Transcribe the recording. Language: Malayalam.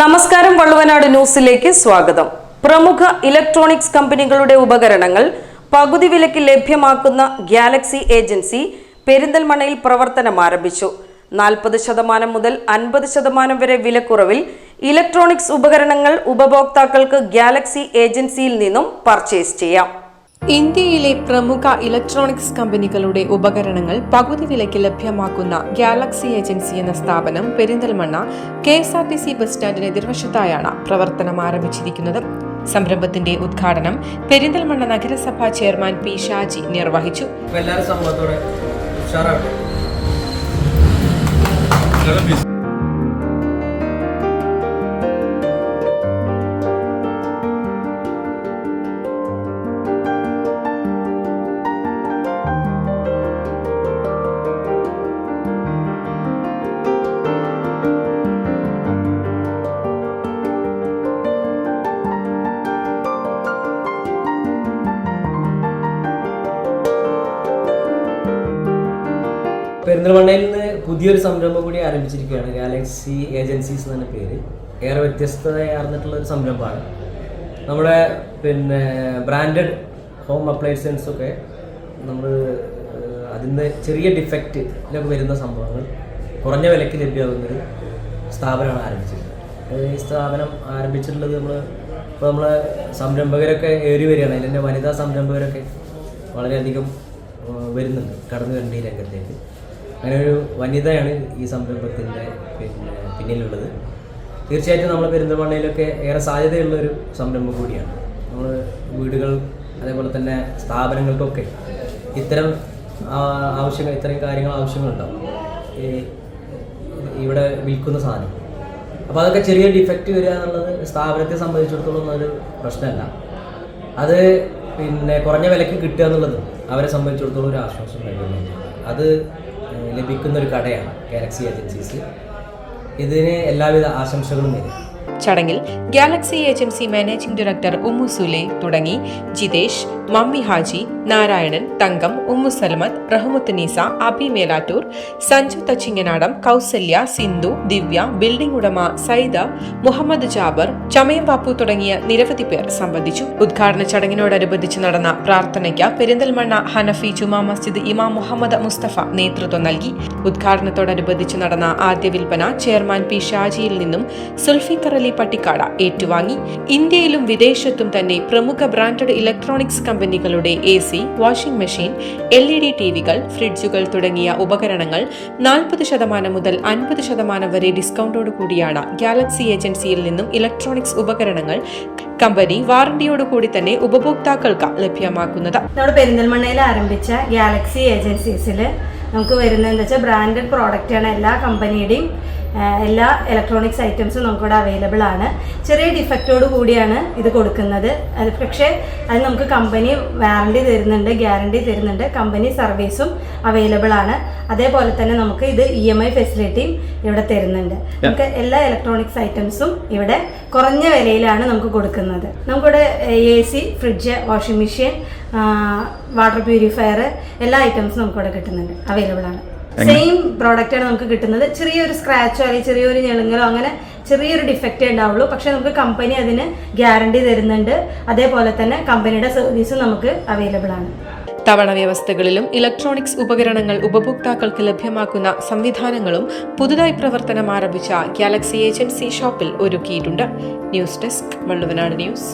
നമസ്കാരം വള്ളുവനാട് ന്യൂസിലേക്ക് സ്വാഗതം. പ്രമുഖ ഇലക്ട്രോണിക്സ് കമ്പനികളുടെ ഉപകരണങ്ങൾ പകുതി വിലയ്ക്ക് ലഭ്യമാക്കുന്ന ഗാലക്സി ഏജൻസി പെരിന്തൽമണ്ണയിൽ പ്രവർത്തനം ആരംഭിച്ചു. നാൽപ്പത് ശതമാനം മുതൽ അൻപത് ശതമാനം വരെ വിലക്കുറവിൽ ഇലക്ട്രോണിക്സ് ഉപകരണങ്ങൾ ഉപഭോക്താക്കൾക്ക് ഗാലക്സി ഏജൻസിയിൽ നിന്നും പർച്ചേസ് ചെയ്യാം. ഇന്ത്യയിലെ പ്രമുഖ ഇലക്ട്രോണിക്സ് കമ്പനികളുടെ ഉപകരണങ്ങൾ പകുതി വിലയ്ക്ക് ലഭ്യമാക്കുന്ന ഗാലക്സി ഏജൻസി എന്ന സ്ഥാപനം Perinthalmanna K S R T C bus സ്റ്റാൻഡിന് എതിർവശത്തായാണ് പ്രവർത്തനം ആരംഭിച്ചിരിക്കുന്നത്. സംരംഭത്തിന്റെ ഉദ്ഘാടനം പെരിന്തൽമണ്ണ നഗരസഭാ ചെയർമാൻ പി ഷാജി നിർവഹിച്ചു. എല്ലാവരും പെരിന്തൽമണ്ണയിൽ നിന്ന് പുതിയൊരു സംരംഭം കൂടി ആരംഭിച്ചിരിക്കുകയാണ്. ഗാലക്സി ഏജൻസീസ് എന്ന പേര്. ഏറെ വ്യത്യസ്തതയാർന്നിട്ടുള്ള ഒരു സംരംഭമാണ്. നമ്മുടെ പിന്നെ ബ്രാൻഡഡ് ഹോം അപ്ലയൻസൻസ് ഒക്കെ നമ്മൾ അതിന് ചെറിയ ഡിഫക്റ്റിലൊക്കെ വരുന്ന സംഭവങ്ങൾ കുറഞ്ഞ വിലയ്ക്ക് ലഭ്യമാകുന്നൊരു സ്ഥാപനമാണ് ആരംഭിച്ചിട്ടുള്ളത് ഏഹ് ഈ സ്ഥാപനം ആരംഭിച്ചിട്ടുള്ളത് നമ്മൾ ഇപ്പോൾ നമ്മളെ സംരംഭകരൊക്കെ ഏറി വരികയാണ്. അതിൽ തന്നെ വനിതാ സംരംഭകരൊക്കെ വളരെയധികം വരുന്നുണ്ട്. കടന്നു വരേണ്ട ഈ രംഗത്തേക്ക്. അങ്ങനെ ഒരു വനിതയാണ് ഈ സംരംഭത്തിന്റെ പിന്നെ പിന്നിലുള്ളത്. തീർച്ചയായിട്ടും നമ്മൾ പെരിന്തൽമണ്ണയിലൊക്കെ ഏറെ സാധ്യതയുള്ള ഒരു സംരംഭം കൂടിയാണ്. നമ്മൾ വീടുകൾ അതേപോലെ തന്നെ സ്ഥാപനങ്ങൾക്കൊക്കെ ഇത്തരം ആവശ്യങ്ങൾ ഇത്തരം കാര്യങ്ങൾ ആവശ്യങ്ങളുണ്ടാവും. ഇവിടെ വിൽക്കുന്ന സാധനം. അപ്പോൾ അതൊക്കെ ചെറിയ ഡിഫക്റ്റ് വരിക എന്നുള്ളത് സ്ഥാപനത്തെ സംബന്ധിച്ചിടത്തോളം ഒരു പ്രശ്നമല്ല. അത് പിന്നെ കുറഞ്ഞ വിലയ്ക്ക് കിട്ടുക എന്നുള്ളത് അവരെ സംബന്ധിച്ചിടത്തോളം ഒരു ആശ്വാസം നൽകുന്നുണ്ട്. അത് ലഭിക്കുന്ന ഒരു കടയാണ് ഗാലക്സി ഏജൻസീസ് ഇതിന് എല്ലാവിധ ആശംസകളും നേരും ചടങ്ങിൽ Galaxy agency managing director Ummu Sule തുടങ്ങി. ജിതേഷ് മമ്മി ഹാജി നാരായണൻ തങ്കം ഉമ്മു സൽമത്ത് റഹ്മത്ത് നീസ അബി മേലാറ്റൂർ സഞ്ജു തച്ചിങ്ങനാടം കൗസല്യ സിന്ധു ദിവ്യ ബിൽഡിംഗ് ഉടമ സൈദ മുഹമ്മദ് ജാബർ ചമയം ബാപ്പു തുടങ്ങിയ നിരവധി പേർ സംബന്ധിച്ചു. ഉദ്ഘാടന ചടങ്ങിനോടനുബന്ധിച്ച് നടന്ന പ്രാർത്ഥനയ്ക്ക് പെരിന്തൽമണ്ണ ഹനഫി ജുമാ മസ്ജിദ് ഇമാം മുഹമ്മദ് മുസ്തഫ നേതൃത്വം നൽകി. ഉദ്ഘാടനത്തോടനുബന്ധിച്ച് നടന്ന ആദ്യ വിൽപ്പന ചെയർമാൻ പി ഷാജിയിൽ നിന്നും സുൽഫിക്കർ അലി പട്ടിക്കാട ഏറ്റുവാങ്ങി. ഇന്ത്യയിലും വിദേശത്തും തന്നെ പ്രമുഖ ബ്രാൻഡഡ് ഇലക്ട്രോണിക്സ് കമ്പനികളുടെ A C washing machine L E D T വികൾ ഫ്രിഡ്ജുകൾ തുടങ്ങിയ ഉപകരണങ്ങൾ നാൽപ്പത് ശതമാനം മുതൽ അൻപത് ശതമാനം വരെ ഡിസ്കൗണ്ടോട് കൂടിയാണ് ഗാലക്സി ഏജൻസിയിൽ നിന്നും ഇലക്ട്രോണിക്സ് ഉപകരണങ്ങൾ കമ്പനി വാറണ്ടിയോടുകൂടി തന്നെ ഉപഭോക്താക്കൾക്ക് ലഭ്യമാക്കുന്നത്. നമ്മുടെ പെരിന്തൽമണ്ണയിൽ ആരംഭിച്ച ഗാലക്സി ഏജൻസീസിൽ നമുക്ക് വരുന്നത് എന്താ വെച്ചാൽ ബ്രാൻഡഡ് പ്രോഡക്റ്റാണ് എല്ലാ കമ്പനിയുടെയും എല്ലാ ഇലക്ട്രോണിക്സ് ഐറ്റംസും നമുക്കിവിടെ അവൈലബിൾ ആണ്. ചെറിയ ഡിഫക്റ്റോട് കൂടിയാണ് ഇത് കൊടുക്കുന്നത്. അത് പക്ഷേ അത് നമുക്ക് കമ്പനി വാറണ്ടി തരുന്നുണ്ട് ഗ്യാരണ്ടി തരുന്നുണ്ട്. കമ്പനി സർവീസും അവൈലബിൾ ആണ്. അതേപോലെ തന്നെ നമുക്ക് ഇത് ഇ എം ഐ ഫെസിലിറ്റിയും ഇവിടെ തരുന്നുണ്ട്. നമുക്ക് എല്ലാ ഇലക്ട്രോണിക്സ് ഐറ്റംസും ഇവിടെ കുറഞ്ഞ വിലയിലാണ് നമുക്ക് കൊടുക്കുന്നത്. നമുക്കിവിടെ A C fridge washing machine water purifier എല്ലാ ഐറ്റംസും നമുക്കിവിടെ കിട്ടുന്നുണ്ട്. അവൈലബിൾ ആണ്. സെയിം പ്രോഡക്റ്റ് ആണ് നമുക്ക് കിട്ടുന്നത്. ചെറിയൊരു സ്ക്രാച്ചോ അല്ലെങ്കിൽ ചെറിയൊരു ഞെളുങ്ങലോ അങ്ങനെ ചെറിയൊരു ഡിഫക്റ്റേ ഉണ്ടാവുള്ളൂ. പക്ഷെ നമുക്ക് കമ്പനി അതിന് ഗ്യാരണ്ടി തരുന്നുണ്ട്. അതേപോലെ തന്നെ കമ്പനിയുടെ സർവീസും നമുക്ക് അവൈലബിൾ ആണ്. തവണ വ്യവസ്ഥകളിലും ഇലക്ട്രോണിക്സ് ഉപകരണങ്ങൾ ഉപഭോക്താക്കൾക്ക് ലഭ്യമാക്കുന്ന സംവിധാനങ്ങളും പുതുതായി പ്രവർത്തനം ആരംഭിച്ച ഗാലക്സി ഏജൻസി ഷോപ്പിൽ ഒരുക്കിയിട്ടുണ്ട്. News desk Valluvanad news